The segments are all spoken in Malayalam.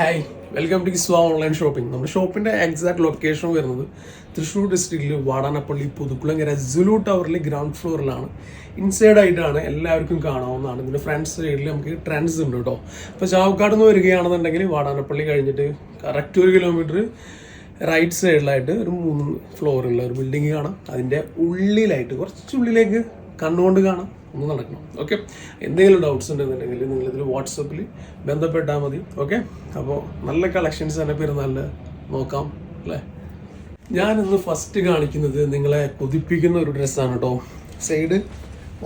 ഹായ് വെൽക്കം ടു സ്വാ ഓൺലൈൻ ഷോപ്പിംഗ് നമ്മുടെ ഷോപ്പിന്റെ എക്സാക്ട് ലൊക്കേഷൻ വരുന്നത് തൃശ്ശൂർ ഡിസ്ട്രിക്റ്റിൽ വാടാനപ്പള്ളി പുതുക്കുളങ്ങര സുലു ടവറിൽ ഗ്രൗണ്ട് ഫ്ലോറിലാണ് ഇൻസൈഡ് ആയിട്ടാണ് എല്ലാവർക്കും കാണാവുന്നതാണ്. ഇതിന്റെ ഫ്രണ്ട് സൈഡിൽ നമുക്ക് ട്രെൻഡ്സ് ഉണ്ട് കേട്ടോ. അപ്പോൾ ചാവക്കാട് നിന്ന് വരികയാണെന്നുണ്ടെങ്കിൽ വാടാനപ്പള്ളി കഴിഞ്ഞിട്ട് കറക്റ്റ് ഒരു കിലോമീറ്റർ റൈറ്റ് സൈഡിലായിട്ട് ഒരു മൂന്ന് ഫ്ലോറുള്ള ഒരു ബിൽഡിംഗ് കാണാം. അതിന്റെ ഉള്ളിലായിട്ട് കുറച്ചുള്ളിലേക്ക് കണ്ണുകൊണ്ട് കാണാം. ഒന്ന് നടക്കണം ഓക്കെ എന്തെങ്കിലും ഡൗട്ട്സ് ഉണ്ടെന്നുണ്ടെങ്കിൽ നിങ്ങൾ ഇതിൽ വാട്സപ്പിൽ ബന്ധപ്പെട്ടാൽ മതി ഓക്കെ അപ്പോൾ നല്ല കളക്ഷൻസ് തന്നെ പെരുന്നാളിൽ നോക്കാം അല്ലേ? ഞാനിന്ന് ഫസ്റ്റ് കാണിക്കുന്നത് നിങ്ങളെ കൊതിപ്പിക്കുന്ന ഒരു ഡ്രസ്സാണ് കേട്ടോ സൈഡ്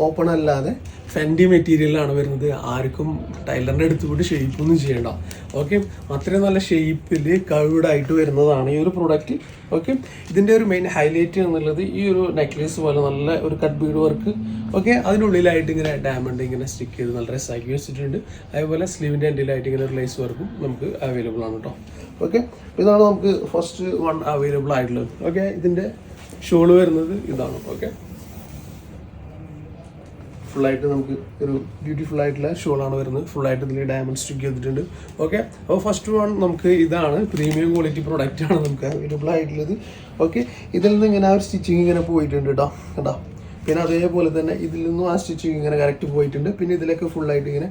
ഓപ്പൺ അല്ലാതെ ഫെൻഡി മെറ്റീരിയലാണ് വരുന്നത്. ആർക്കും ടൈലറിന്റെ അടുത്ത് പോയിട്ട് ഷേപ്പ് ഒന്നും ചെയ്യണ്ട. ഓക്കെ അത്രയും നല്ല ഷേപ്പിൽ കവിഡായിട്ട് വരുന്നതാണ് ഈ ഒരു പ്രോഡക്റ്റ് ഓക്കെ ഇതിന്റെ ഒരു മെയിൻ ഹൈലൈറ്റ് എന്നുള്ളത് ഈ ഒരു നെക്ലേസ് പോലെ നല്ല ഒരു കട്ട് ബീഡ് വർക്ക് ഓക്കെ അതിനുള്ളിലായിട്ട് ഇങ്ങനെ ഡയമണ്ട് ഇങ്ങനെ സ്റ്റിക്ക് ചെയ്ത് നല്ല രസമാക്കി വെച്ചിട്ടുണ്ട്. അതേപോലെ സ്ലീവിന്റെ എൻഡിലായിട്ട് ഇങ്ങനെ ഒരു ലേസ് വർക്കും നമുക്ക് അവൈലബിൾ ആണ് കേട്ടോ ഓക്കെ ഇതാണ് നമുക്ക് ഫസ്റ്റ് വൺ അവൈലബിൾ ആയിട്ടുള്ളത്. ഓക്കെ ഇതിന്റെ ഷോൾ വരുന്നത് ഇതാണ്. ഓക്കെ ഫുള്ളായിട്ട് നമുക്ക് ഒരു ബ്യൂട്ടിഫുൾ ആയിട്ടുള്ള ഷോളാണ് വരുന്നത്. ഫുള്ളായിട്ട് ഇതിൽ ഡയമണ്ട് സ്റ്റിക്ക് ചെയ്തിട്ടുണ്ട്. ഓക്കെ അപ്പോൾ ഫസ്റ്റ് വൺ നമുക്ക് ഇതാണ്. പ്രീമിയം ക്വാളിറ്റി പ്രൊഡക്റ്റ് ആണ് നമുക്ക് അവൈലബിൾ ആയിട്ടുള്ളത്. ഓക്കെ ഇതിൽ നിന്ന് ഇങ്ങനെ ആ ഒരു സ്റ്റിച്ചിങ് ഇങ്ങനെ പോയിട്ടുണ്ട് കേട്ടോ കേട്ടോ പിന്നെ അതേപോലെ തന്നെ ഇതിൽ നിന്നും ആ സ്റ്റിച്ചിങ് ഇങ്ങനെ കറക്റ്റ് പോയിട്ടുണ്ട്. പിന്നെ ഇതിലൊക്കെ ഫുള്ളായിട്ട് ഇങ്ങനെ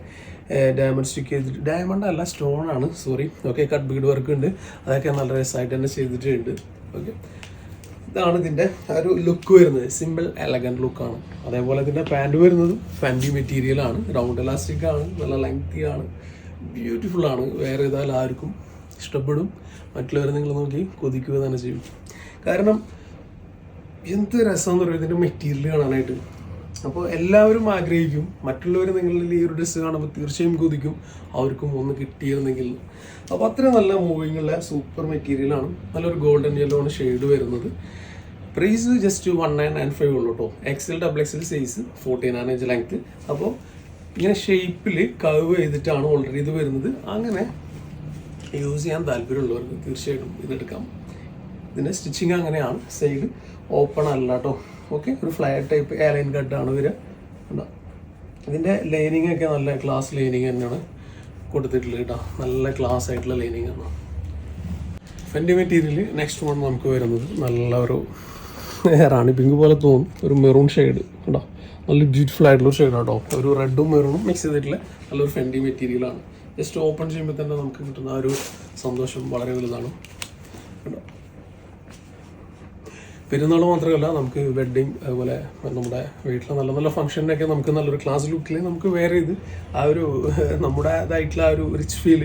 ഡയമണ്ട് സ്റ്റിക്ക് ചെയ്തിട്ട് ഡയമണ്ട് അല്ല സ്റ്റോൺ ആണ്. Sorry okay cut bead work ഉണ്ട്. അതൊക്കെ നല്ല രസമായിട്ട് തന്നെ ചെയ്തിട്ടുണ്ട്. ഓക്കെ ഇതാണ് ഇതിന്റെ ഒരു ലുക്ക് വരുന്നത്. സിമ്പിൾ എലഗന്റ് ലുക്കാണ് അതേപോലെ ഇതിന്റെ പാന്റ് വരുന്നത് ഫാന്റി മെറ്റീരിയൽ ആണ്. റൗണ്ട് ഇലാസ്റ്റിക് ആണ് നല്ല ലെങ്തി ആണ് ബ്യൂട്ടിഫുൾ ആണ്. വേറെ ഏതായാലും ആർക്കും ഇഷ്ടപ്പെടും. മറ്റുള്ളവരെ നിങ്ങൾ നോക്കി കൊതിക്കുക തന്നെ ചെയ്യും. കാരണം എന്ത് രസം എന്ന് പറയുന്നത് ഇതിന്റെ മെറ്റീരിയൽ കാണാനായിട്ട്. അപ്പോൾ എല്ലാവരും ആഗ്രഹിക്കും മറ്റുള്ളവർ നിങ്ങളിൽ ഈ ഒരു ഡ്രസ്സ് കാണുമ്പോൾ തീർച്ചയായും കൊതിക്കും അവർക്കും ഒന്ന് കിട്ടിയിരുന്നെങ്കിൽ. അപ്പോൾ അത്രയും നല്ല മൂവിങ്ങുള്ള സൂപ്പർ മെറ്റീരിയലാണ് നല്ലൊരു ഗോൾഡൻ യെല്ലോ ആണ് ഷെയ്ഡ് വരുന്നത്. Price just one nine nine five ഉള്ളൂ കേട്ടോ XL double XL size forty nine inch length അപ്പോൾ ഇങ്ങനെ ഷേപ്പിൽ കവ് ചെയ്തിട്ടാണ് ഓൾറെഡി ഇത് വരുന്നത്. അങ്ങനെ യൂസ് ചെയ്യാൻ താല്പര്യമുള്ളവർക്ക് തീർച്ചയായിട്ടും ഇതെടുക്കാം. ഇതിന്റെ സ്റ്റിച്ചിങ് അങ്ങനെയാണ്. സൈഡ് ഓപ്പൺ അല്ല കേട്ടോ ഓക്കെ ഒരു ഫ്ലയർ ടൈപ്പ് എയർലൈൻ കട്ടാണ് വരിക കണ്ടോ? ഇതിന്റെ ലൈനിങ് ഒക്കെ നല്ല ക്ലാസ് ലൈനിങ് തന്നെയാണ് കൊടുത്തിട്ടുള്ളത് കേട്ടോ. നല്ല ക്ലാസ് ആയിട്ടുള്ള ലൈനിങ് ആണ്. ഫെൻഡി മെറ്റീരിയൽ നെക്സ്റ്റ് വൺ നമുക്ക് വരുന്നത് നല്ല ഒരു റാണി പിങ്ക് പോലെ തോന്നും. ഒരു മെറൂൺ ഷെയ്ഡ് കേട്ടോ നല്ല ബ്യൂട്ടിഫുൾ ആയിട്ടുള്ള ഷെയ്ഡ് കേട്ടോ. ഒരു റെഡും മെറൂണും മിക്സ് ചെയ്തിട്ടുള്ള നല്ലൊരു ഫെൻഡി മെറ്റീരിയലാണ് ജസ്റ്റ് ഓപ്പൺ ചെയ്യുമ്പോൾ തന്നെ നമുക്ക് കിട്ടുന്ന ആ ഒരു സന്തോഷം വളരെ വലുതാണ്. കേട്ടോ പെരുന്നാൾ മാത്രമല്ല നമുക്ക് വെഡ്ഡിങ് അതുപോലെ നമ്മുടെ വീട്ടിലെ നല്ല നല്ല ഫംഗ്ഷനൊക്കെ നമുക്ക് നല്ലൊരു ക്ലാസ് ലുക്കിൽ നമുക്ക് വേറെ ഇത് ആ ഒരു നമ്മുടേതായിട്ടുള്ള ആ ഒരു റിച്ച് ഫീൽ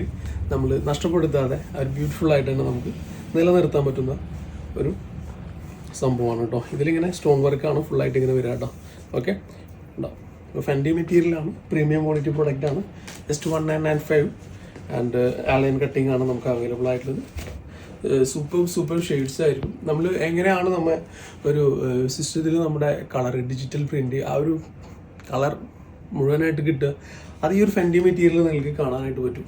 നമ്മൾ നഷ്ടപ്പെടുത്താതെ ആ ഒരു ബ്യൂട്ടിഫുൾ ആയിട്ട് തന്നെ നമുക്ക് നിലനിർത്താൻ പറ്റുന്ന ഒരു സംഭവമാണ് കേട്ടോ. ഇതിലിങ്ങനെ സ്റ്റോൺ വർക്കാണ് ഫുള്ളായിട്ട് ഇങ്ങനെ വരിക കേട്ടോ. ഓക്കെ ഉണ്ടോ? ഫെൻഡി മെറ്റീരിയലാണ് പ്രീമിയം ക്വാളിറ്റി പ്രോഡക്റ്റ് ആണ്. Just one nine nine five and A line cutting ആണ് നമുക്ക് അവൈലബിൾ ആയിട്ടുള്ളത്. സൂപ്പർ സൂപ്പർ ഷെയ്ഡ്സ് ആയിരിക്കും. നമ്മൾ എങ്ങനെയാണ് നമ്മൾ ഒരു സിസ്റ്റത്തിൽ നമ്മുടെ കളർ ഡിജിറ്റൽ പ്രിന്റ് ആ ഒരു കളർ മുഴുവനായിട്ട് കിട്ടുക അത് ഈ ഒരു ഫെൻഡി മെറ്റീരിയൽ നിങ്ങൾക്ക് കാണാനായിട്ട് പറ്റും.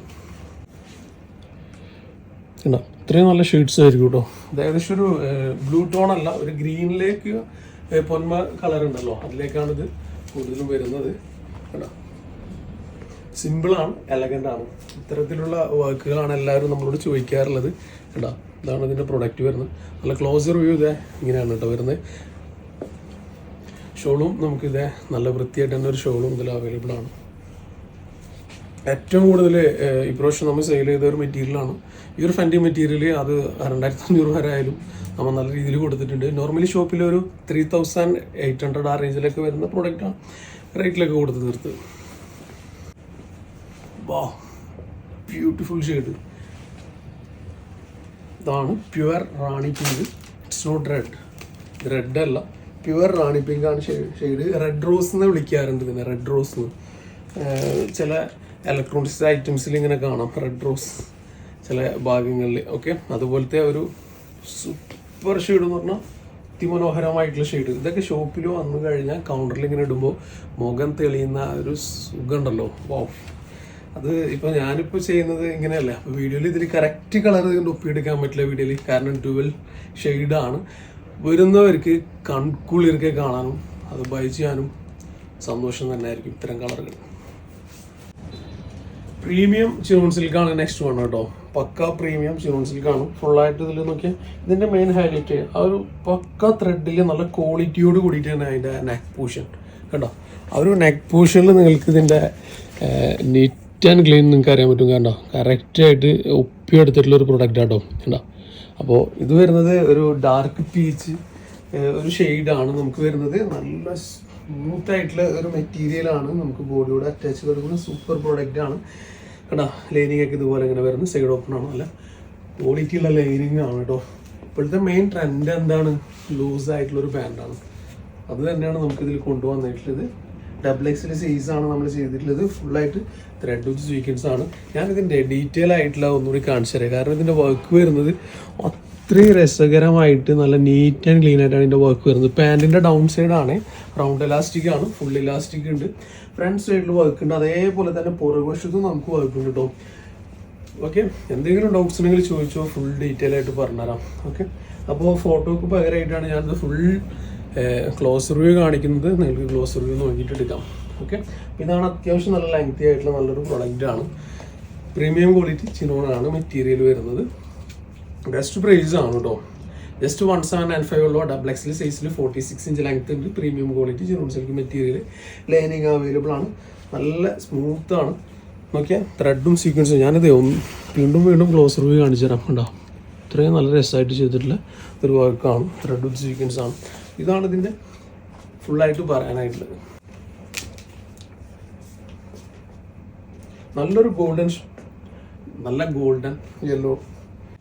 കണ്ടോ? ഇത്രയും നല്ല ഷെയ്ഡ്സ് ആയിരിക്കും കേട്ടോ. ഏകദേശം ഒരു ബ്ലൂ ടോൺ അല്ല ഒരു ഗ്രീനിലേക്ക് പൊന്മ കളർ ഉണ്ടല്ലോ. അതിലേക്കാണ് ഇത് കൂടുതലും വരുന്നത്. കേട്ടോ സിമ്പിളാണ് എലഗന്റ് ആണ്. ഇത്തരത്തിലുള്ള വർക്കുകളാണ് എല്ലാവരും നമ്മളോട് ചോദിക്കാറുള്ളത്. കേട്ടോ ഇതാണ് ഇതിന്റെ പ്രൊഡക്റ്റ് വരുന്നത്. നല്ല ക്ലോസർ വ്യൂ ഇതേ ഇങ്ങനെയാണ് കേട്ടോ വരുന്നത്. ഷോളും നമുക്കിതേ നല്ല വൃത്തിയായിട്ട് തന്നെ ഒരു ഷോളും ഇതിൽ അവൈലബിൾ ആണ്. ഏറ്റവും കൂടുതൽ ഇപ്രാവശ്യം നമ്മൾ സെയിൽ ചെയ്ത ഒരു മെറ്റീരിയലാണ് ഈ ഒരു ഫെൻഡി മെറ്റീരിയൽ അത് രണ്ടായിരത്തി അഞ്ഞൂറ് വരെ ആയാലും നമ്മൾ നല്ല രീതിയിൽ കൊടുത്തിട്ടുണ്ട്. നോർമലി ഷോപ്പിൽ ഒരു ത്രീ തൗസൻഡ് എയ്റ്റ് ഹൺഡ്രഡ് ആ റേഞ്ചിലൊക്കെ വരുന്ന പ്രോഡക്റ്റാണ് റേറ്റിലൊക്കെ കൊടുത്ത് തീർത്ത്. വാ ബ്യൂട്ടിഫുൾ ഷെയ്ഡ് ഇതാണ് pure rani pink. It's not red red അല്ല. പ്യുവർ റാണി പിങ്കാണ് ഷെയ്ഡ്. റെഡ് റോസ് എന്ന് വിളിക്കാറുണ്ട് ഇതിനെ റെഡ് റോസ് ചില ഇലക്ട്രോണിക്സ് ഐറ്റംസിൽ ഇങ്ങനെ കാണാം. റെഡ് റോസ് ചില ഭാഗങ്ങളിൽ ഓക്കെ അതുപോലത്തെ ഒരു സൂപ്പർ ഷെയ്ഡ് എന്ന് പറഞ്ഞാൽ അതിമനോഹരമായിട്ടുള്ള ഷെയ്ഡ് ഇതൊക്കെ ഷോപ്പിൽ വന്നു കഴിഞ്ഞാൽ കൗണ്ടറിൽ ഇങ്ങനെ ഇടുമ്പോൾ മുഖം തെളിയുന്ന ഒരു സുഖമുണ്ടല്ലോ വാ അത് ഇപ്പൊ ഞാനിപ്പോ ചെയ്യുന്നത് ഇങ്ങനെയല്ല. അപ്പൊ വീഡിയോയിൽ ഇതിൽ കറക്റ്റ് കളർ കൊണ്ട് ഒപ്പിയെടുക്കാൻ പറ്റില്ല വീഡിയോയിൽ. കാരണം ഡുവൽ ആണ്. വരുന്നവർക്ക് കൺകുളിർക്കെ കാണാനും അത് ബൈ ചെയ്യാനും സന്തോഷം തന്നെ ആയിരിക്കും ഇത്തരം കളറുകൾ പ്രീമിയം ചിറോൺ സിൽക്കാണ് നെക്സ്റ്റ് വൺ കേട്ടോ. പക്ക പ്രീമിയം ചിറോൺ സിൽക്കാണ് ഫുള്ളായിട്ട് ഇതിൽ നോക്കിയാൽ ഇതിന്റെ മെയിൻ ഹൈലൈറ്റ് ആ ഒരു പക്ക ത്രെഡിൽ നല്ല ക്വാളിറ്റിയോട് കൂടിയിട്ട് തന്നെ അതിന്റെ നെക്ക് പൂഷൻ കണ്ടോ? ആ ഒരു നെക്ക് പൂഷനിൽ നിങ്ങൾക്ക് ഇതിന്റെ നീറ്റ് ആൻഡ് ക്ലീൻ നിങ്ങൾക്ക് അറിയാൻ പറ്റും. കണ്ടോ? കറക്റ്റായിട്ട് ഒപ്പിയെടുത്തിട്ടുള്ള ഒരു പ്രൊഡക്റ്റ് ആട്ടോ കണ്ടോ? അപ്പോൾ ഇത് വരുന്നത് ഒരു ഡാർക്ക് പീച്ച് ഒരു ഷെയ്ഡാണ് നമുക്ക് വരുന്നത്. നല്ല സ്മൂത്ത് ആയിട്ടുള്ള ഒരു മെറ്റീരിയൽ ആണ് നമുക്ക് ബോഡിയോട് അറ്റാച്ച് കൊടുക്കുന്ന സൂപ്പർ പ്രോഡക്റ്റ് ആണ്. കേട്ടോ ലൈനിങ് ഒക്കെ ഇതുപോലെ ഇങ്ങനെ വരുന്നത് സൈഡ് ഓപ്പൺ ആണ് നല്ല ക്വാളിറ്റി ഉള്ള ലൈനിങ് ആണ് കേട്ടോ. ഇപ്പോഴത്തെ മെയിൻ ട്രെൻഡ് എന്താണ്? ലൂസ് ആയിട്ടുള്ള ഒരു പാന്റാണ് അത് തന്നെയാണ് നമുക്കിതിൽ കൊണ്ടുവന്നിട്ടുള്ളത്. ഡബിൾ എക്സിൽ ആണ് നമ്മൾ ചെയ്തിട്ടുള്ളത്. ഫുള്ളായിട്ട് ത്രെഡ് വെച്ച് സ്വീക്കൻസ് ആണ്. ഞാൻ ഇതിന്റെ ഡീറ്റെയിൽ ആയിട്ടുള്ള ഒന്നുകൂടി കാണിച്ചു തരാം. കാരണം ഇതിന്റെ വർക്ക് വരുന്നത് അത്രയും രസകരമായിട്ട് നല്ല നീറ്റ് ആൻഡ് ക്ലീൻ ആയിട്ടാണ് ഇതിന്റെ വർക്ക് വരുന്നത്. പാന്റിന്റെ ഡൗൺ സൈഡ് ആണ്. റൗണ്ട് ഇലാസ്റ്റിക് ആണ്. ഫുൾ ഇലാസ്റ്റിക് ഉണ്ട്. ഫ്രണ്ട് സൈഡിൽ വർക്ക് ഉണ്ട്. അതേപോലെ തന്നെ പുറകുവശത്തും നമുക്ക് വർക്ക് ഉണ്ട് കേട്ടോ ഓക്കെ എന്തെങ്കിലും ഡൗട്ട്സ് ഉണ്ടെങ്കിൽ ചോദിച്ചോ. ഫുൾ ഡീറ്റെയിൽ ആയിട്ട് പറഞ്ഞുതരാം. ഓക്കെ അപ്പോൾ ഫോട്ടോക്ക് പകരമായിട്ടാണ് ഞാനിത് ഫുൾ ക്ലോസ് റിവ്യൂ കാണിക്കുന്നത് നിങ്ങൾക്ക് ക്ലോസ് റിവ്യൂ നോക്കിയിട്ട് എടുക്കാം ഓക്കെ ഇതാണ് അത്യാവശ്യം നല്ല ലെങ്തി ആയിട്ടുള്ള നല്ലൊരു പ്രൊഡക്റ്റ് ആണ്. പ്രീമിയം ക്വാളിറ്റി ചിനോണാണ് മെറ്റീരിയൽ വരുന്നത്. ബെസ്റ്റ് പ്രൈസ് ആണ് കേട്ടോ just one seven nine five ഉള്ള. ഡബിൾ എക്സിൽ സൈസിൽ ഫോർട്ടി സിക്സ് ഇഞ്ച് ലെങ്ത് ഉണ്ട്. Premium quality chinon silk material lining available ആണ്. നല്ല സ്മൂത്ത് ആണ്. നോക്കിയാൽ ത്രെഡും സീക്വൻസും ഞാനിത് വീണ്ടും വീണ്ടും ക്ലോസ് റിവ്യൂ കാണിച്ചു തരാം കണ്ടോ? ഇത്രയും നല്ല രസമായിട്ട് ചെയ്തിട്ടുള്ള ഒരു വർക്കാണ് ത്രെഡും സീക്വൻസാണ് ഇതാണ് ഇതിന്റെ ഫുള്ളായിട്ട് പറയാനായിട്ടുള്ളത്. നല്ലൊരു ഗോൾഡൻ നല്ല ഗോൾഡൻ യെല്ലോ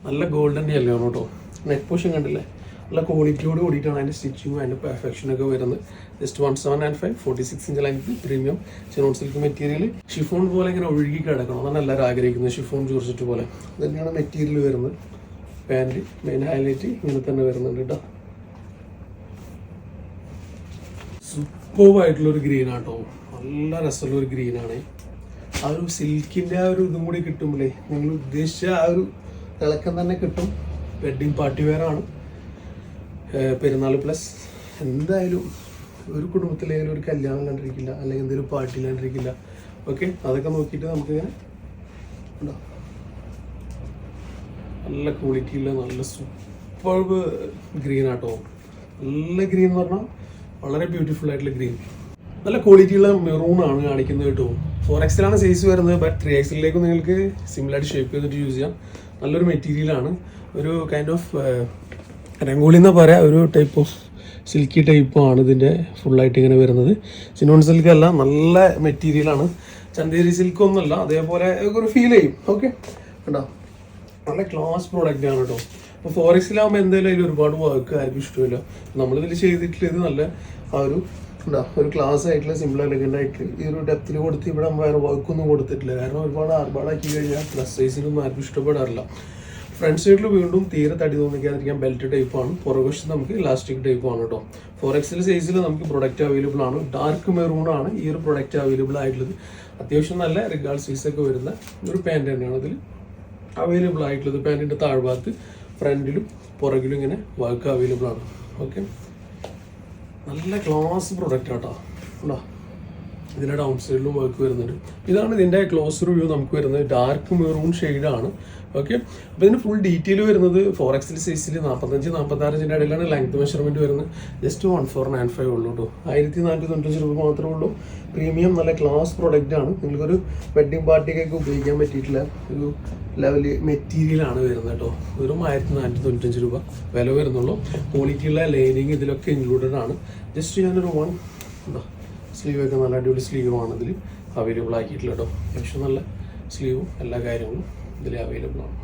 നല്ല ഗോൾഡൻ യെല്ലോ ആണ് കേട്ടോ. നെക്ക് പോഷൻ കണ്ടില്ലേ? നല്ല ക്വാളിറ്റിയോട് കൂടിയിട്ടാണ് അതിന്റെ സ്റ്റിച്ചിങ്ങും അതിന്റെ പെർഫെക്ഷൻ ഒക്കെ വരുന്നത്. Just one seven and five forty six inch length premium chinon silk material chiffon പോലെ ഇങ്ങനെ ഒഴുകി കിടക്കണം അതാണ് എല്ലാവരും ആഗ്രഹിക്കുന്നത്. ഷിഫോൺ ജോർജറ്റ് പോലെ. തന്നെയാണ് മെറ്റീരിയൽ വരുന്നത്. പാന്റ് മെയിൻ ഹൈലൈറ്റ് ഇങ്ങനെ തന്നെ വരുന്നുണ്ട് കേട്ടോ. സൂപ്പർവായിട്ടുള്ള ആയിട്ടുള്ളൊരു ഗ്രീൻ ആട്ടോ. നല്ല രസമുള്ള ഒരു ഗ്രീൻ ആണ്. ആ ഒരു സിൽക്കിന്റെ ആ ഒരു ഇതും കൂടി കിട്ടുമ്പോഴേ നിങ്ങൾ ഉദ്ദേശിച്ച ആ ഒരു തിളക്കം തന്നെ കിട്ടും. വെഡിങ് പാർട്ടി വെയറാണ് പെരുന്നാൾ പ്ലസ് എന്തായാലും ഒരു കുടുംബത്തിലേലും ഒരു കല്യാണം കണ്ടിരിക്കില്ല അല്ലെങ്കിൽ എന്തെങ്കിലും പാർട്ടി കണ്ടിരിക്കില്ല. ഓക്കെ അതൊക്കെ നോക്കിയിട്ട് നമുക്കിങ്ങനെ ഉണ്ടോ? നല്ല ക്വാളിറ്റിയുള്ള നല്ല സൂപ്പർ ഗ്രീൻ ആട്ടോ. നല്ല ഗ്രീൻ എന്ന് പറഞ്ഞാൽ വളരെ ബ്യൂട്ടിഫുൾ ആയിട്ടുള്ള ഗ്രീൻ നല്ല ക്വാളിറ്റിയുള്ള മെറൂൺ ആണ് കാണിക്കുന്നത് കേട്ടോ. ഫോർ എക്സിലാണ് സൈസ് വരുന്നത് ബട്ട് ത്രീ എക്സിലേക്ക് നിങ്ങൾക്ക് സിമ്പിളായിട്ട് ഷേപ്പ് ചെയ്തിട്ട് യൂസ് ചെയ്യാം. നല്ലൊരു മെറ്റീരിയലാണ് ഒരു കൈൻഡ് ഓഫ് രംഗോളി എന്ന് പറയാം ഒരു ടൈപ്പ് ഓഫ് സിൽക്കി ടൈപ്പാണ് ഇതിന്റെ ഫുള്ളായിട്ട് ഇങ്ങനെ വരുന്നത്. സിനോൺ സിൽക്ക് അല്ല നല്ല മെറ്റീരിയലാണ് ചന്തേരി സിൽക്ക് ഒന്നുമല്ല അതേപോലെ ഒരു ഫീൽ ചെയ്യും. ഓക്കെ കണ്ടോ? നല്ല ക്ലാസ് പ്രോഡക്റ്റ് ആണ് കേട്ടോ. അപ്പോൾ ഫോറസ്റ്റിലാകുമ്പോൾ എന്തായാലും അതിൽ ഒരുപാട് വർക്ക് ആർക്കും ഇഷ്ടമില്ല. നമ്മളിതിൽ ചെയ്തിട്ടുള്ളത് നല്ല ആ ഒരു എന്താ ഒരു ക്ലാസ് ആയിട്ടുള്ള സിമ്പിൾ എലഗന്റ് ആയിട്ട് ഈ ഒരു ഡെപ്തിൽ കൊടുത്ത് ഇവിടെ നമ്മൾ വേറെ വർക്കൊന്നും കൊടുത്തിട്ടില്ല. കാരണം ഒരുപാട് ആർഭാടാക്കി കഴിഞ്ഞാൽ പ്ലസ് സൈസിലൊന്നും ആർക്കും ഇഷ്ടപ്പെടാറില്ല. ഫ്രണ്ട് സൈഡിൽ വീണ്ടും തീരെ തടി തോന്നിക്കാതിരിക്കാൻ ബെൽറ്റ് ടൈപ്പാണ് പുറകുവശത്ത് നമുക്ക് ഇലാസ്റ്റിക് ടൈപ്പാണ് കേട്ടോ ഫോർ എക്സിൽ സൈസിൽ നമുക്ക് പ്രൊഡക്റ്റ് അവൈലബിൾ ആണ്. ഡാർക്ക് മെറൂൺ ആണ് ഈ ഒരു പ്രൊഡക്റ്റ് അവൈലബിൾ ആയിട്ടുള്ളത്. അത്യാവശ്യം നല്ല റിഗാൾ സൈസ് ഒക്കെ വരുന്ന ഒരു പാന്റ് തന്നെയാണ് അതിൽ അവൈലബിൾ ആയിട്ടുള്ളത്. പാന്റിന്റെ താഴ്ഭാഗത്ത് ഫ്രണ്ടിലും പുറകിലും ഇങ്ങനെ വർക്ക് അവൈലബിൾ ആണ്. ഓക്കെ നല്ല ക്ലാസ് പ്രൊഡക്റ്റ് ആട്ടോ. ഉണ്ടോ? ഇതിന്റെ ഡൗൺ സൈഡിലും വർക്ക് വരുന്നുണ്ട്. ഇതാണ് ഇതിന്റെ ക്ലോസ് റിവ്യൂ നമുക്ക് വരുന്നത്. ഡാർക്ക് മെറൂൺ ഷെയ്ഡാണ് ഓക്കെ അപ്പോൾ ഇതിന് ഫുൾ ഡീറ്റെയിൽ വരുന്നത് ഫോർ എക്സിൽ സൈസിൽ നാൽപ്പത്തഞ്ച് നാൽപ്പത്താറിന്റെ ഇടയിലാണ് ലെങ്ത് മെഷർമെന്റ് വരുന്നത്. Just one four nine five ഉള്ളൂ കേട്ടോ ആയിരത്തി നാനൂറ്റി തൊണ്ണൂറ്റഞ്ച് രൂപ മാത്രമേ ഉള്ളൂ. പ്രീമിയം നല്ല ക്ലാസ് പ്രൊഡക്റ്റ് ആണ്. നിങ്ങൾക്കൊരു വെഡ്ഡിങ് പാർട്ടിക്കൊക്കെ ഉപയോഗിക്കാൻ പറ്റിയിട്ടുള്ള ഒരു ലെവൽ മെറ്റീരിയലാണ് വരുന്നത് കേട്ടോ വെറും ആയിരത്തി നാനൂറ്റി തൊണ്ണൂറ്റഞ്ച് രൂപ വില വരുന്നുള്ളൂ. ക്വാളിറ്റിയുള്ള ലൈനിങ് ഇതിലൊക്കെ ഇൻക്ലൂഡഡ് ആണ്. ജസ്റ്റ് ഞാനൊരു വൺ എന്താ സ്ലീവ് ഒക്കെ നല്ല അടിപൊളി സ്ലീവാണ് ഇതിൽ അവൈലബിൾ ആക്കിയിട്ടുള്ള കേട്ടോ അത്യാവശ്യം നല്ല സ്ലീവും എല്ലാ കാര്യങ്ങളും. ഇതിൽ അവൈലബിൾ ആണ്.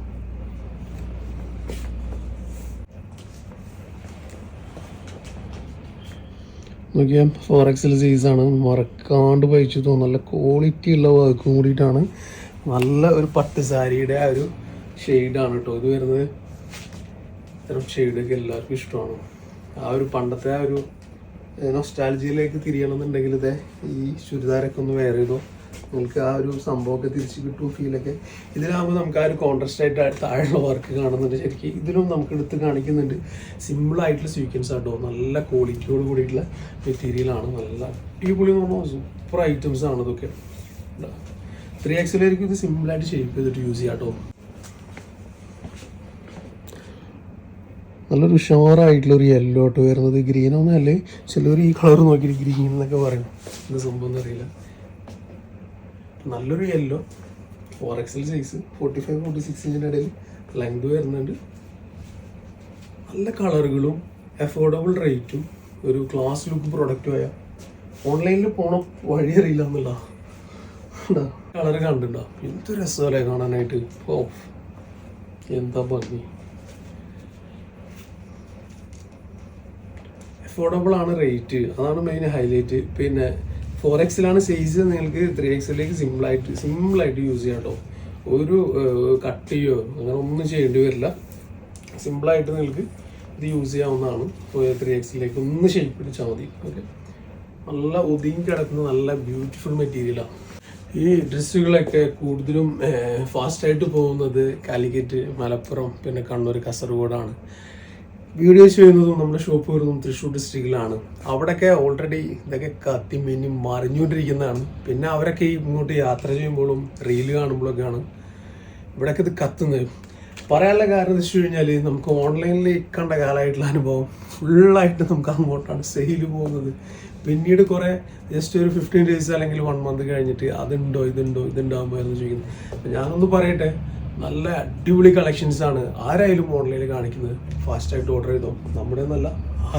നോക്കിയാൽ ഫോർ എക്സൽ സൈസാണ് മറക്കാണ്ട് പഴിച്ചു തോന്നുന്നു. നല്ല ക്വാളിറ്റി ഉള്ള വർക്കും കൂടിയിട്ടാണ്. നല്ല ഒരു പട്ട് സാരിയുടെ ആ ഒരു ഷെയ്ഡാണ് കേട്ടോ ഇത് വരുന്നത് ഇത്തരം ഷെയ്ഡൊക്കെ എല്ലാവർക്കും ഇഷ്ടമാണ്. ആ ഒരു പണ്ടത്തെ ആ ഒരു നൊസ്റ്റാലജിയിലേക്ക് തിരിയണമെന്നുണ്ടെങ്കിൽ ഇതേ ഈ ചുരിദാരൊക്കെ ഒന്ന് വേറെ ചെയ്തോ. നിങ്ങൾക്ക് ആ ഒരു സംഭവമൊക്കെ തിരിച്ച് കിട്ടും ഫീലൊക്കെ ഇതിലാകുമ്പോൾ നമുക്ക് ആ ഒരു കോൺട്രസ്റ്റ് ആയിട്ട് താഴെയുള്ള വർക്ക് കാണുന്നുണ്ട്. ശരിക്കും ഇതിലും നമുക്ക് എടുത്ത് കാണിക്കുന്നുണ്ട്. സിമ്പിളായിട്ടുള്ള സ്വീക്കൻസ് ആട്ടോ നല്ല ക്വാളിറ്റിയോട് കൂടിയിട്ടുള്ള മെറ്റീരിയലാണ് നല്ല അടിപൊളി എന്ന് പറഞ്ഞാൽ സൂപ്പർ ഐറ്റംസ് ആണ് ഇതൊക്കെ. ത്രീ എക്സിലായിരിക്കും ഇത് സിമ്പിളായിട്ട് ഷേപ്പ് ചെയ്തിട്ട് യൂസ് ചെയ്യാം കേട്ടോ നല്ലൊരു ഉഷാറായിട്ടുള്ള ഒരു യെല്ലോ ആയിട്ട് വരുന്നത്. ഗ്രീനൊന്നും അല്ലേ ചിലർ ഈ കളർ നോക്കിയിട്ട് ഗ്രീൻ എന്നൊക്കെ പറയും. എന്താ സംഭവം ഒന്നും അറിയില്ല. നല്ലൊരു yellow four XL size forty five forty six ഇഞ്ചിന്റെ ഇടയിൽ ലെങ്ത് വരുന്നുണ്ട്. നല്ല കളറുകളും അഫോർഡബിൾ റേറ്റും ഒരു ക്ലാസ് ലുക്ക് പ്രൊഡക്റ്റുമായ ഓൺലൈനിൽ പോണ വഴി അറിയില്ല എന്നുള്ള കളർ കണ്ടിട്ടുണ്ടോ? എന്ത് രസമല്ലേ കാണാനായിട്ട്? ഓ എന്താ ഭംഗി. അഫോർഡബിൾ ആണ് റേറ്റ് അതാണ് മെയിൻ ഹൈലൈറ്റ് പിന്നെ ഫോർ എക്സിലാണ് സൈസ് നിങ്ങൾക്ക് ത്രീ എക്സിലേക്ക് സിമ്പിളായിട്ട് സിമ്പിളായിട്ട് യൂസ് ചെയ്യാം കേട്ടോ ഒരു കട്ട് ചെയ്യോ അങ്ങനെ ഒന്നും ചെയ്യേണ്ടി വരില്ല. സിമ്പിളായിട്ട് നിങ്ങൾക്ക് ഇത് യൂസ് ചെയ്യാവുന്നതാണ്. ത്രീ എക്സിലേക്ക് ഒന്ന് ഷേപ്പ് പിടിച്ചാൽ മതി. ഓക്കെ നല്ല ഒതുങ്ങി കിടക്കുന്ന നല്ല ബ്യൂട്ടിഫുൾ മെറ്റീരിയലാണ് ഈ ഡ്രസ്സുകളൊക്കെ കൂടുതലും ഫാസ്റ്റായിട്ട് പോകുന്നത് കാലിക്കറ്റ് മലപ്പുറം പിന്നെ കണ്ണൂർ കാസർഗോഡാണ്. വീഡിയോസ് ചെയ്യുന്നതും നമ്മുടെ ഷോപ്പ് വരുന്നതും തൃശ്ശൂർ ഡിസ്ട്രിക്റ്റിലാണ് അവിടെയൊക്കെ ഓൾറെഡി ഇതൊക്കെ കത്തി മിന്നി മറിഞ്ഞുകൊണ്ടിരിക്കുന്നതാണ്. പിന്നെ അവരൊക്കെ ഇങ്ങോട്ട് യാത്ര ചെയ്യുമ്പോഴും റീൽ കാണുമ്പോഴൊക്കെയാണ് ഇവിടെയൊക്കെ ഇത് കത്തുന്നത്. പറയാനുള്ള കാരണം എന്ന് വെച്ച് കഴിഞ്ഞാൽ നമുക്ക് ഓൺലൈനിൽ കണ്ട കാലമായിട്ടുള്ള അനുഭവം ഫുള്ളായിട്ട് നമുക്ക് അങ്ങോട്ടാണ് സെയിൽ പോകുന്നത്. പിന്നീട് കുറേ ജസ്റ്റ് ഒരു ഫിഫ്റ്റീൻ ഡേയ്സ് അല്ലെങ്കിൽ വൺ മന്ത് കഴിഞ്ഞിട്ട് അതുണ്ടോ ഇതുണ്ടോ ഇതുണ്ടാകുമ്പോൾ എന്ന് ചോദിക്കുന്നത് ഞാനൊന്ന് പറയട്ടെ നല്ല അടിപൊളി ആണ്. ആരായാലും ഓൺലൈനിൽ കാണിക്കുന്നത്. ഫാസ്റ്റായിട്ട് ഓർഡർ ചെയ്തോ? നമ്മുടെ നല്ല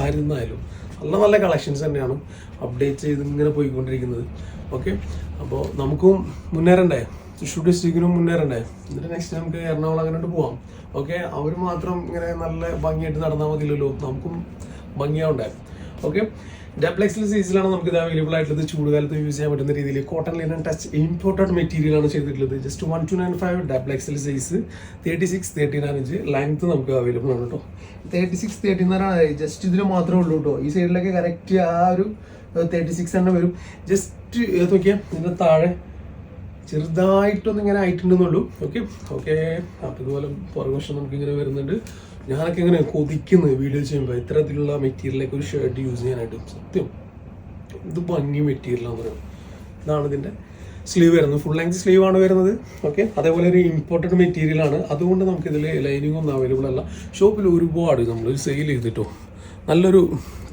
ആരുന്നായാലും. നല്ല നല്ല കളക്ഷൻസ് തന്നെയാണ് അപ്ഡേറ്റ് ചെയ്ത് ഇങ്ങനെ പോയിക്കൊണ്ടിരിക്കുന്നത്. ഓക്കെ അപ്പോൾ നമുക്കും മുന്നേറണ്ടേ? തൃശ്ശൂർ ഡിസ്ട്രിക്റ്റിനും മുന്നേറണ്ടേ? എന്നിട്ട് നെക്സ്റ്റ് നമുക്ക് എറണാകുളം അങ്ങനെ പോവാം. ഓക്കെ അവർ മാത്രം ഇങ്ങനെ നല്ല ഭംഗിയായിട്ട് നടന്നാൽ മതിയല്ലോ. നമുക്കും ഭംഗിയാവണ്ടേ? ഓക്കെ ഡബിൾ സീസിലാണ് നമുക്ക് ഇത് അവൈലബിൾ ആയിട്ടുള്ളത്. ചൂടുകാലത്ത് യൂസ് ചെയ്യാൻ പറ്റുന്ന രീതിയിൽ cotton linen touch imported material ആണ് ചെയ്തിട്ടുള്ളത്. Just one two nine five double size thirty six thirty nine inch length നമുക്ക് അവൈലബിൾ ആണ് കേട്ടോ തേർട്ടി സിക്സ് തേർട്ടി നയൻ ആണ് ജസ്റ്റ് ഇതിന് മാത്രമേ ഉള്ളൂ കേട്ടോ ഈ സൈഡിലൊക്കെ കറക്റ്റ് ആ ഒരു തേർട്ടി സിക്സ് തന്നെ വരും. ജസ്റ്റ് നോക്കിയാൽ ഇതിന്റെ താഴെ ചെറുതായിട്ടൊന്നും ഇങ്ങനെ ആയിട്ടുണ്ടെന്നുള്ളൂ. ഓക്കെ ഓക്കെ അപ്പോൾ ഇതുപോലെ പുറകുവശം നമുക്ക് ഇങ്ങനെ വരുന്നുണ്ട്. ഞാനൊക്കെ ഇങ്ങനെ കൊതിക്കുന്നത് വീഡിയോ ചെയ്യുമ്പോൾ ഇത്തരത്തിലുള്ള മെറ്റീരിയലൊക്കെ ഒരു ഷർട്ട് യൂസ് ചെയ്യാനായിട്ട്. സത്യം. ഇത് ഭംഗി മെറ്റീരിയലാന്ന് പറയുന്നത് ഇതാണ് ഇതിന്റെ സ്ലീവ് വരുന്നത്. ഫുൾ ലെങ്ത് സ്ലീവ് ആണ് വരുന്നത്. ഓക്കെ അതേപോലെ ഒരു ഇമ്പോർട്ടന്റ് മെറ്റീരിയൽ ആണ്. അതുകൊണ്ട് നമുക്ക് ഇതിൽ ലൈനിങ് ഒന്നും അവൈലബിൾ അല്ല. ഷോപ്പിൽ ഒരുപാട് നമ്മൾ സെയിൽ ചെയ്തിട്ടോ. നല്ലൊരു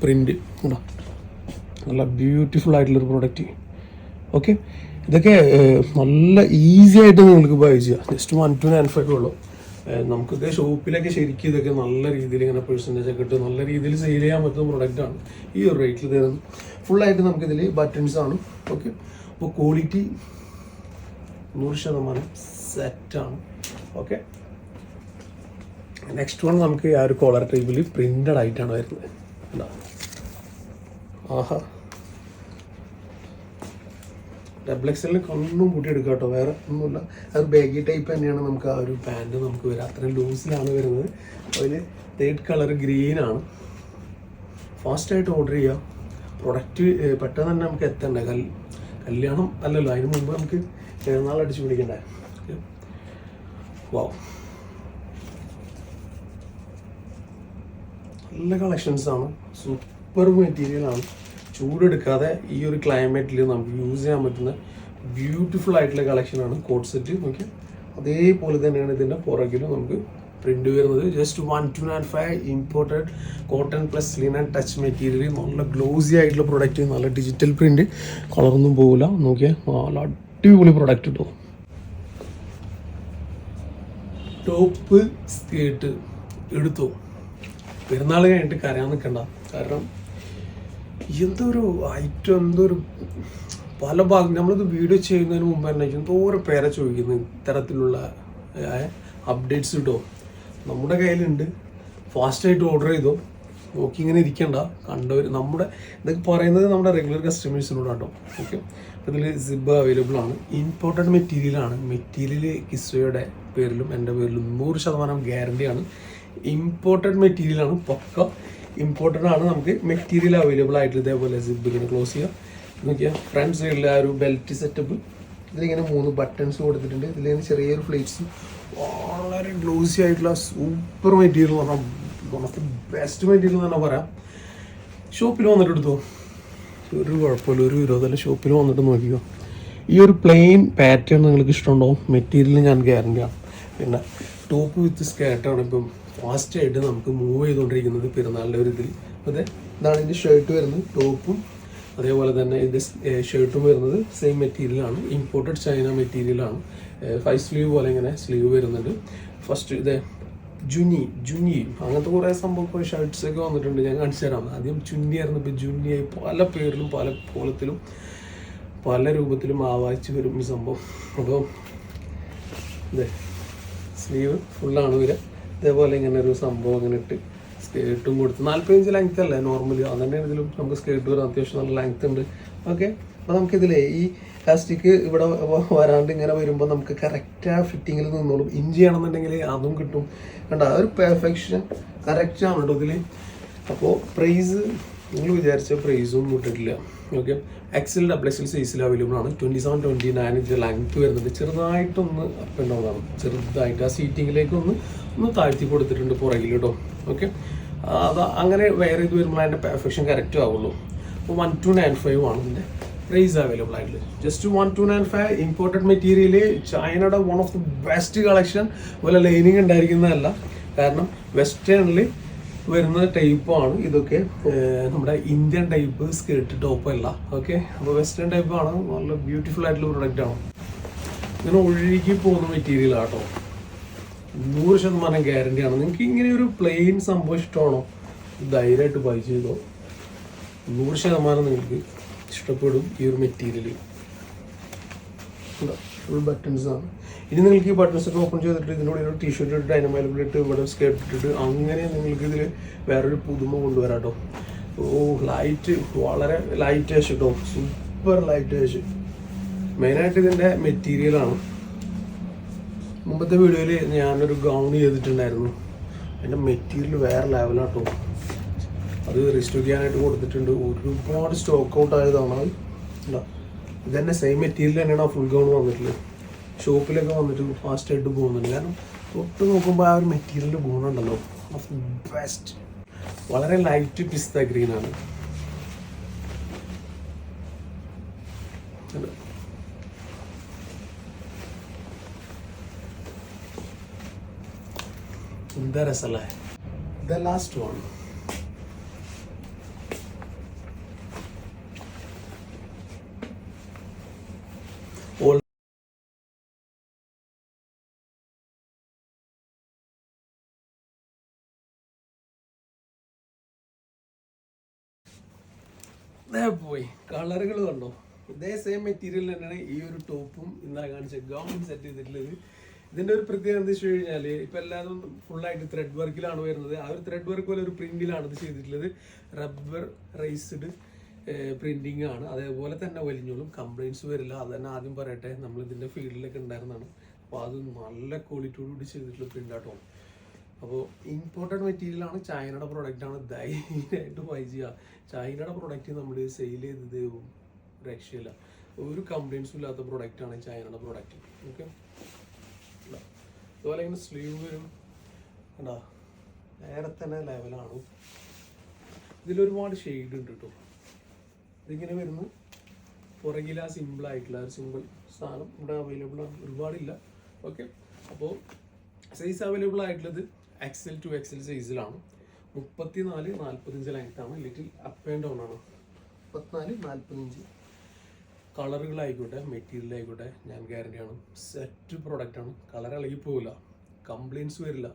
പ്രിന്റ് ഉണ്ടോ നല്ല ബ്യൂട്ടിഫുൾ ആയിട്ടുള്ളൊരു പ്രോഡക്റ്റ് ഓക്കെ ഇതൊക്കെ നല്ല ഈസി ആയിട്ട് നിങ്ങൾക്ക് ബൈ ചെയ്യാം. Just one two nine five ഉള്ളൂ. നമുക്കൊക്കെ ഷോപ്പിലൊക്കെ ശരിക്കും ഇതൊക്കെ നല്ല രീതിയിൽ ഇങ്ങനെ പെർസെന്റേജ് ഒക്കെ ഇട്ട് നല്ല രീതിയിൽ സെയിൽ ചെയ്യാൻ പറ്റുന്ന പ്രൊഡക്റ്റാണ് ഈ ഒരു റേറ്റിൽ തരുന്നത്. ഫുള്ളായിട്ട് നമുക്കിതിൽ ബട്ടൺസ് ആണ്. ഓക്കെ അപ്പോൾ ക്വാളിറ്റി നൂറ് ശതമാനം സെറ്റാണ് ഓക്കെ നെക്സ്റ്റ് വൺ നമുക്ക് ആ ഒരു കോളർ ടൈപ്പിൽ പ്രിന്റഡ് ആയിട്ടാണ് വരുന്നത്? ആഹാ. ഡബിൾ എക്സലിന് കണ്ണും കൂട്ടി എടുക്കുക കേട്ടോ വേറെ ഒന്നുമില്ല. അത് ബാഗി ടൈപ്പ് തന്നെയാണ് നമുക്ക് ആ ഒരു പാന്റ് നമുക്ക് വരിക അത്രയും ലൂസിലാണ് വരുന്നത്. അതിൽ തേർഡ് കളർ ഗ്രീൻ ആണ്. ഫാസ്റ്റായിട്ട് ഓർഡർ ചെയ്യുക പ്രൊഡക്റ്റ് പെട്ടെന്ന് തന്നെ നമുക്ക് എത്തണ്ടേ? കൽ കല്യാണം അല്ലല്ലോ. അതിന് മുമ്പ് നമുക്ക് പെരുന്നാൾ അടിച്ചു പിടിക്കണ്ടേ? വാവ് നല്ല കളക്ഷൻസാണ് സൂപ്പർ മെറ്റീരിയൽ ആണ്. ചൂടെടുക്കാതെ ഈ ഒരു ക്ലൈമറ്റിൽ നമുക്ക് യൂസ് ചെയ്യാൻ പറ്റുന്ന ബ്യൂട്ടിഫുൾ ആയിട്ടുള്ള കളക്ഷനാണ് കോട്ട് സെറ്റ് നോക്കിയാൽ അതേപോലെ തന്നെയാണ് ഇതിന്റെ പുറകിലും നമുക്ക് പ്രിന്റ് വരുന്നത്. Just one two nine five imported cotton plus linen touch material നല്ല ഗ്ലോസി ആയിട്ടുള്ള പ്രൊഡക്റ്റ് നല്ല ഡിജിറ്റൽ പ്രിന്റ് കളറൊന്നും പോകില്ല നോക്കിയാൽ നല്ല അടിപൊളി പ്രൊഡക്റ്റ് കിട്ടും ടോപ്പ് സ്കേർട്ട് എടുത്തു. പെരുന്നാൾ കഴിഞ്ഞിട്ട് കരയാൻ നിൽക്കണ്ട കാരണം എന്തോ ഒരു ഐറ്റം എന്തോ ഒരു പല ഭാഗം. നമ്മളിത് വീഡിയോ ചെയ്യുന്നതിന് മുമ്പ് തന്നെ എന്തോരം പേരെ ചോദിക്കുന്നു ഇത്തരത്തിലുള്ള അപ്ഡേറ്റ്സ് കിട്ടോ നമ്മുടെ കയ്യിലുണ്ട്. ഫാസ്റ്റായിട്ട് ഓർഡർ ചെയ്തോ. നോക്കി ഇങ്ങനെ ഇരിക്കണ്ട. കണ്ടവർ നമ്മുടെ ഇതൊക്കെ പറയുന്നത് നമ്മുടെ റെഗുലർ കസ്റ്റമേഴ്സിനോടാട്ടോ ഓക്കെ ഇതിൽ സിബ് അവൈലബിൾ ആണ്. ഇമ്പോർട്ടന്റ് മെറ്റീരിയലാണ് മെറ്റീരിയൽ കിസ്വയുടെ പേരിലും എന്റെ പേരിലും നൂറ് ശതമാനം ഗ്യാരണ്ടിയാണ് ഇമ്പോർട്ടന്റ് മെറ്റീരിയലാണ് പക്ക ഇമ്പോർട്ടന്റ് ആണ് നമുക്ക് മെറ്റീരിയൽ അവൈലബിൾ ആയിട്ടുള്ള ഇതേപോലെ സിബ് ഇങ്ങനെ ക്ലോസ് ചെയ്യാം നോക്കിയാൽ ഫ്രണ്ട് സൈഡിൽ ആ ഒരു ബെൽറ്റ് സെറ്റപ്പ് ഇതിലിങ്ങനെ മൂന്ന് ബട്ടൺസ് കൊടുത്തിട്ടുണ്ട്. ഇതിലിങ്ങനെ ചെറിയൊരു ഫ്ലേറ്റ്സ് വളരെ ഗ്ലോസി ആയിട്ടുള്ള സൂപ്പർ മെറ്റീരിയൽ പറഞ്ഞാൽ one of the best material എന്ന് തന്നെ പറയാം. ഷോപ്പിൽ വന്നിട്ട് എടുത്തോ ഒരു കുഴപ്പമില്ല. ഒരു വിരോധമല്ല ഷോപ്പിൽ വന്നിട്ട് നോക്കിക്കോ. ഈ ഒരു പ്ലെയിൻ പാറ്റേൺ നിങ്ങൾക്ക് ഇഷ്ടമുണ്ടോ? മെറ്റീരിയൽ ഞാൻ ഗ്യാരണ്ടിയാണ് പിന്നെ ടോപ്പ് വിത്ത് സ്കേർട്ടാണ് ഇപ്പം. ഫാസ്റ്റ് ആയിട്ട് നമുക്ക് മൂവ് ചെയ്തുകൊണ്ടിരിക്കുന്നത് പെരുന്നാളിന്റെ ഒരു ഇതിൽ. അതെ ഇതാണ് ഇതിന്റെ ഷർട്ട് വരുന്നത് ടോപ്പും. അതേപോലെ തന്നെ ഇതിന്റെ ഷർട്ടും വരുന്നത് സെയിം മെറ്റീരിയലാണ് ഇമ്പോർട്ടഡ് ചൈന മെറ്റീരിയലാണ് ഫൈവ് സ്ലീവ് പോലെ ഇങ്ങനെ സ്ലീവ് വരുന്നുണ്ട് ഫസ്റ്റ് ഇതേ ജുനി ജുനി. അങ്ങനത്തെ കുറേ സംഭവം ഷർട്ട്സ് ഒക്കെ വന്നിട്ടുണ്ട്. ഞാൻ കാണിച്ചു തരാം. ആദ്യം ചുന്നി ആയിരുന്നു. ഇപ്പോൾ ജുന്നിയായി പല പേരിലും പല കോലത്തിലും പല രൂപത്തിലും ആവാഹിച്ച് വരും ഈ സംഭവം. അപ്പോൾ ഇതേ സ്ലീവ് ഫുള്ളാണ് വരിക ഇതേപോലെ ഇങ്ങനെ ഒരു സംഭവം ഇങ്ങനെ ഇട്ട് സ്കേർട്ടും കൊടുത്ത് നാൽപ്പത് ഇഞ്ച് ലെങ്ത് അല്ലേ? നോർമലി അതന്നെ ഇതിലും നമുക്ക് സ്കേർട്ട് വരാൻ അത്യാവശ്യം നല്ല ലെങ്ത് ഉണ്ട്. ഓക്കെ അപ്പോൾ നമുക്കിതിലേ ഈ പ്ലാസ്റ്റിക് ഇവിടെ വരാണ്ട് ഇങ്ങനെ വരുമ്പോൾ നമുക്ക് കറക്റ്റ് ആ ഫിറ്റിങ്ങിൽ നിന്നോളും. ഇഞ്ചി ആണെന്നുണ്ടെങ്കിൽ അതും കിട്ടും. കണ്ട? ഒരു പെർഫെക്ഷൻ കറക്റ്റ് ആണ് കേട്ടോ ഇതിൽ അപ്പോൾ പ്രൈസ് നിങ്ങൾ വിചാരിച്ച പ്രൈസും കിട്ടിട്ടില്ല ഓക്കെ എക്സൽ ഡബിൾ എക്സൽ സൈസിൽ അവൈലബിൾ ആണ്. Twenty seven twenty nine inch length വരുന്നത് ചെറുതായിട്ടൊന്ന് അപ്പ് ആൻഡ് ഡൗൺ ആണ്. ചെറുതായിട്ട് ആ സീറ്റിങ്ങിലേക്ക് ഒന്ന് ഒന്ന് താഴ്ത്തി കൊടുത്തിട്ടുണ്ട് പുറകിൽ കേട്ടോ ഓക്കെ അത് അങ്ങനെ വേറെ ഇത് വരുമ്പോൾ അതിന്റെ പെർഫെക്ഷൻ കറക്റ്റ് ആവുള്ളൂ. അപ്പോൾ വൺ ടു നയൻ ഫൈവ് ആണ് ഇതിന്റെ പ്രൈസ് അവൈലബിൾ ആയിട്ടുള്ളത്. Just one two nine five imported material ചൈനയുടെ one of the best collection പോലെ ലൈനിങ് ഉണ്ടായിരിക്കുന്നതല്ല. കാരണം വെസ്റ്റേണിൽ വരുന്ന ടൈപ്പാണ് ഇതൊക്കെ. നമ്മുടെ ഇന്ത്യൻ ടൈപ്പ് സ്കേർട്ട് ടോപ്പ് അല്ല. ഓക്കെ അപ്പോൾ വെസ്റ്റേൺ ടൈപ്പ് ആണ്. നല്ല ബ്യൂട്ടിഫുൾ ആയിട്ടുള്ള പ്രൊഡക്റ്റ് ആണ്. ഇങ്ങനെ ഒഴുകി പോകുന്ന മെറ്റീരിയൽ ആട്ടോ. നൂറ് ശതമാനം ഗ്യാരണ്ടി ആണ്. നിങ്ങൾക്ക് ഇങ്ങനെ ഒരു പ്ലെയിൻ സംഭവം ഇഷ്ടമാണോ? ധൈര്യമായിട്ട് ബൈ ചെയ്തോ. നൂറ് ശതമാനം നിങ്ങൾക്ക് ഇഷ്ടപ്പെടും ഈ ഒരു മെറ്റീരിയൽ ഫുൾ ബട്ടൺസ് ആണ്. ഇനി നിങ്ങൾക്ക് ഈ ബട്ടൺസ് ഒക്കെ ഓപ്പൺ ചെയ്തിട്ട് ഇതിനോട് ഒരു ടീഷർട്ട് ഇട്ട് അതിന് മേലെ ഇട്ട് ഇവിടെ സ്കേർട്ട് ഇട്ടിട്ട് അങ്ങനെ നിങ്ങൾക്ക് ഇതിൽ വേറൊരു പുതുമ കൊണ്ടുവരാം കേട്ടോ ഓ ലൈറ്റ് വളരെ ലൈറ്റ് ആഷ് കേട്ടോ സൂപ്പർ ലൈറ്റ് ആഷ് മെയിനായിട്ട് ഇതിന്റെ മെറ്റീരിയലാണ് മുമ്പത്തെ വീഡിയോയിൽ ഞാനൊരു ഗൗൺ ചെയ്തിട്ടുണ്ടായിരുന്നു. അതിന്റെ മെറ്റീരിയൽ വേറെ ലെവലാട്ടോ അത് റിസ്റ്റോക്ക് ചെയ്യാനായിട്ട് കൊടുത്തിട്ടുണ്ട്. ഒരുപാട് സ്റ്റോക്ക് ഔട്ട് ആയതാണ്. ഇതാ. തന്നെ സെയിം മെറ്റീരിയൽ തന്നെയാണ് ആ ഫുൾ ഗൗൺ വന്നിട്ടുള്ളത് ഷോപ്പിലൊക്കെ വന്നിട്ട് ഫാസ്റ്റ് ആയിട്ട് പോകുന്നുണ്ട്. കാരണം തൊട്ട് നോക്കുമ്പോൾ ആ ഒരു മെറ്റീരിയൽ ഗുണമുണ്ടല്ലോ ബെസ്റ്റ് വളരെ ലൈറ്റ് പിസ്ത ഗ്രീനാണ് എന്താ രസല്ലേ? ദ ലാസ്റ്റ് വൺ ഓൾ ദേ പോയി. കളറുകൾ കണ്ടോ? ഇതേ സെയിം മെറ്റീരിയൽ തന്നെയാണ് ഈ ഒരു ടോപ്പും ഇന്നലെ കാണിച്ച ഗൗൺ സെറ്റ് ചെയ്തിട്ടുള്ളത്. ഇതിന്റെ ഒരു പ്രത്യേകത എന്താ വെച്ച് കഴിഞ്ഞാൽ ഇപ്പൊ എല്ലാവരും ഫുള്ളായിട്ട് ത്രെഡ് വർക്കിലാണ് വരുന്നത്. ആ ഒരു ത്രെഡ് വർക്ക് പോലെ ഒരു പ്രിന്റിലാണ് ഇത് ചെയ്തിട്ടുള്ളത്. റബ്ബർ റൈസ്ഡ് പ്രിന്റിംഗ് ആണ്. അതേപോലെ തന്നെ വലിഞ്ഞോളും. കംപ്ലൈൻസ് വരില്ല. അത് തന്നെ ആദ്യം പറയട്ടെ. നമ്മൾ ഇതിന്റെ ഫീൽഡിലൊക്കെ ഉണ്ടായിരുന്നതാണ്. അപ്പോൾ അത് നല്ല ക്വാളിറ്റിയോടുകൂടി ചെയ്തിട്ടുള്ള പ്രിന്റാട്ടോ അപ്പോൾ ഇമ്പോർട്ടഡ് മെറ്റീരിയലാണ് ചൈനയുടെ പ്രോഡക്റ്റ് ആണ് ധൈര്യമായിട്ട് ബൈ ചെയ്യുക. ചൈനയുടെ പ്രോഡക്റ്റ് നമ്മൾ സെയിൽ ചെയ്തത് രക്ഷയില്ല ഒരു കംപ്ലൈൻസും ഇല്ലാത്ത പ്രോഡക്റ്റ് ആണ് ചൈനയുടെ പ്രോഡക്റ്റ് ഓക്കെ അതുപോലെ ഇങ്ങനെ സ്ലീവ് വരും. കണ്ടാ? നേരെ തന്നെ ലെവലാണ് ഇതിലൊരുപാട് ഷെയ്ഡ് ഉണ്ട് കേട്ടോ ഇതിങ്ങനെ വരുന്നു. പുറകിൽ ആ സിമ്പിൾ ആയിട്ടുള്ള ഒരു സിമ്പിൾ സാധനം ഇവിടെ അവൈലബിൾ ആണ്. ഒരുപാടില്ല. ഓക്കെ അപ്പോൾ സൈസ് അവൈലബിൾ ആയിട്ടുള്ളത് എക്സൽ ടു എക്സൽ സൈസിലാണ് മുപ്പത്തി നാല് നാൽപ്പത്തഞ്ച് ലെങ്ത് ആണ്. ലിറ്റിൽ അപ്പ് ആൻഡ് ഡൗൺ ആണ്. മുപ്പത്തിനാല് നാൽപ്പത്തഞ്ച് കളറുകളായിക്കോട്ടെ മെറ്റീരിയൽ ആയിക്കോട്ടെ ഞാൻ ഗ്യാരണ്ടിയാണ് സെറ്റ് പ്രോഡക്റ്റ് ആണ്. കളർ ഇളകി പോവില്ല. കംപ്ലൈൻസ് വരില്ല.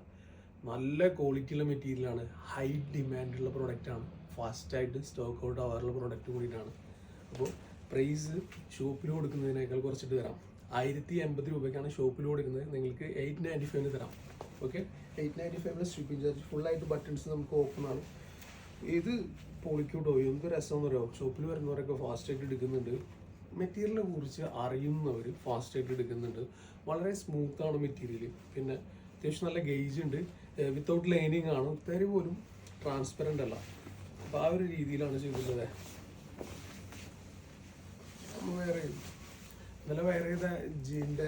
നല്ല ക്വാളിറ്റിയുള്ള മെറ്റീരിയലാണ് ഹൈ ഡിമാൻഡുള്ള ആണ്. ഫാസ്റ്റായിട്ട് സ്റ്റോക്ക് ഔട്ട് ആവാറുള്ള പ്രോഡക്റ്റ് കൂടിയിട്ടാണ്. അപ്പോൾ പ്രൈസ് ഷോപ്പിൽ കൊടുക്കുന്നതിനേക്കാൾ കുറച്ചിട്ട് തരാം ആയിരത്തി എൺപത് രൂപയ്ക്കാണ് ഷോപ്പിൽ കൊടുക്കുന്നത്. നിങ്ങൾക്ക് എയ്റ്റ് നയന്റി ഫൈവിന് തരാം. ഓക്കെ എയ്റ്റ് നയന്റി ഫൈവിന് ഷിപ്പിംഗ് ചാർജ് ഫുള്ളായിട്ട് ബട്ടൺസ് നമുക്ക് ഓപ്പൺ ആണ്. ഇത് പൊളിക്കൂട്ടോ? എന്ത് രസം പറയുമോ ഷോപ്പിൽ വരുന്നവരൊക്കെ ഫാസ്റ്റായിട്ട് എടുക്കുന്നുണ്ട്. മെറ്റീരിയലിനെ കുറിച്ച് അറിയുന്നവർ ഫാസ്റ്റായിട്ട് എടുക്കുന്നുണ്ട്. വളരെ സ്മൂത്ത് ആണ് മെറ്റീരിയൽ പിന്നെ അത്യാവശ്യം നല്ല ഗേജ് ഉണ്ട്. വിത്തൗട്ട് ലൈനിങ് ആണ്. തരി പോലും ട്രാൻസ്പെറന്റ് അല്ല. അപ്പോൾ ആ ഒരു രീതിയിലാണ് ചെയ്തിട്ടുള്ളത്. വേറെ ഇന്നലെ വയർ ചെയ്ത ജീന്റെ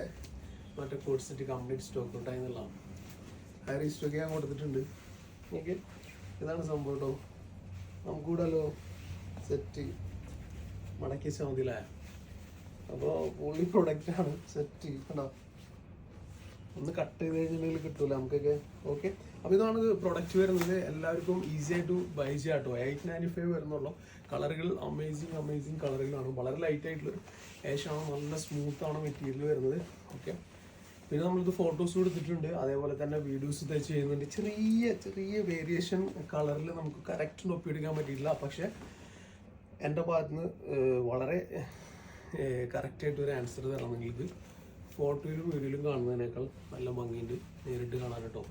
മറ്റേ കോഡ് കംപ്ലീറ്റ് സ്റ്റോക്ക് ഔട്ടായി എന്നുള്ളതാണ് ഹയർ സ്റ്റോക്ക് ഞാൻ കൊടുത്തിട്ടുണ്ട്. എനിക്ക് ഇതാണ് സംഭവം കേട്ടോ നമുക്കൂടല്ലോ സെറ്റ് മടക്കി വെച്ചാൽ അപ്പോൾ പുള്ളി പ്രൊഡക്റ്റാണ് സെറ്റ് കണ്ടോ ഒന്ന് കട്ട് ചെയ്ത് കഴിഞ്ഞിട്ടുണ്ടെങ്കിൽ കിട്ടൂല നമുക്കൊക്കെ. ഓക്കെ അപ്പോൾ ഇതാണ് പ്രൊഡക്റ്റ് വരുന്നത്. എല്ലാവർക്കും ഈസി ആയിട്ട് ബൈ ചെയ്യാം കേട്ടോ. എയ്റ്റ് നയന്റി ഫൈവ് വരുന്നുള്ളൂ. കളറുകൾ അമേസിങ് അമേസിങ് കളറുകളാണ്. വളരെ ലൈറ്റ് ആയിട്ടുള്ള ഏഷാണ് നല്ല സ്മൂത്ത് ആണ് മെറ്റീരിയൽ വരുന്നത്. ഓക്കെ പിന്നെ നമ്മളിത് ഫോട്ടോസ് എടുത്തിട്ടുണ്ട്. അതേപോലെ തന്നെ വീഡിയോസ് ഇത് ചെയ്യുന്നുണ്ട്. ചെറിയ ചെറിയ വേരിയേഷൻ കളറിൽ നമുക്ക് കറക്റ്റ് ഒപ്പിയെടുക്കാൻ പറ്റിയിട്ടില്ല. പക്ഷേ എന്റെ ഭാഗത്തുനിന്ന് നിന്ന് വളരെ കറക്റ്റായിട്ട് ഒരു ആൻസർ തരണമെങ്കിൽ നിങ്ങൾക്ക്. ഫോട്ടോയിലും വീഡിയോയിലും കാണുന്നതിനേക്കാൾ നല്ല ഭംഗിയുണ്ട് നേരിട്ട് കാണാൻ കേട്ടോ.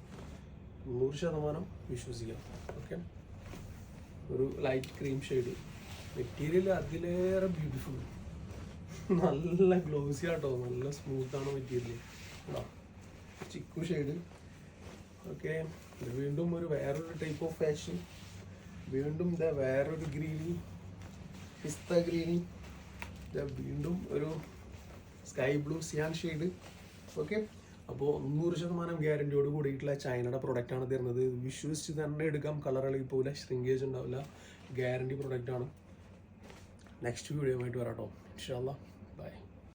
നൂറ് ശതമാനം വിശ്വസിക്കാം. ഓക്കെ? ഒരു ലൈറ്റ് ക്രീം ഷെയ്ഡ് മെറ്റീരിയൽ അതിലേറെ ബ്യൂട്ടിഫുൾ നല്ല ഗ്ലോസി ആട്ടോ. നല്ല സ്മൂത്താണ് മെറ്റീരിയൽ കേട്ടോ ചിക്കു ഷെയ്ഡ് ഓക്കെ? വീണ്ടും ഒരു വേറൊരു ടൈപ്പ് ഓഫ് ഫാഷൻ വീണ്ടും ഇതാ വേറൊരു ഗ്രീനി പിസ്ത ഗ്രീനി ഇതാ വീണ്ടും ഒരു sky blue cyan shade. Okay? അപ്പോൾ നൂറ് ശതമാനം ഗ്യാരണ്ടിയോട് കൂടിയിട്ടുള്ള ചൈനയുടെ പ്രൊഡക്റ്റാണ് തരുന്നത്. വിശ്വസിച്ച് തന്നെ എടുക്കാം. കളർ ഇളകി പോകില്ല ശ്രിങ്കേജ് ഉണ്ടാവില്ല. ഗ്യാരണ്ടി പ്രൊഡക്റ്റാണ് നെക്സ്റ്റ് വീഡിയോ ആയിട്ട് വരാം കേട്ടോ ഇൻഷാല്ല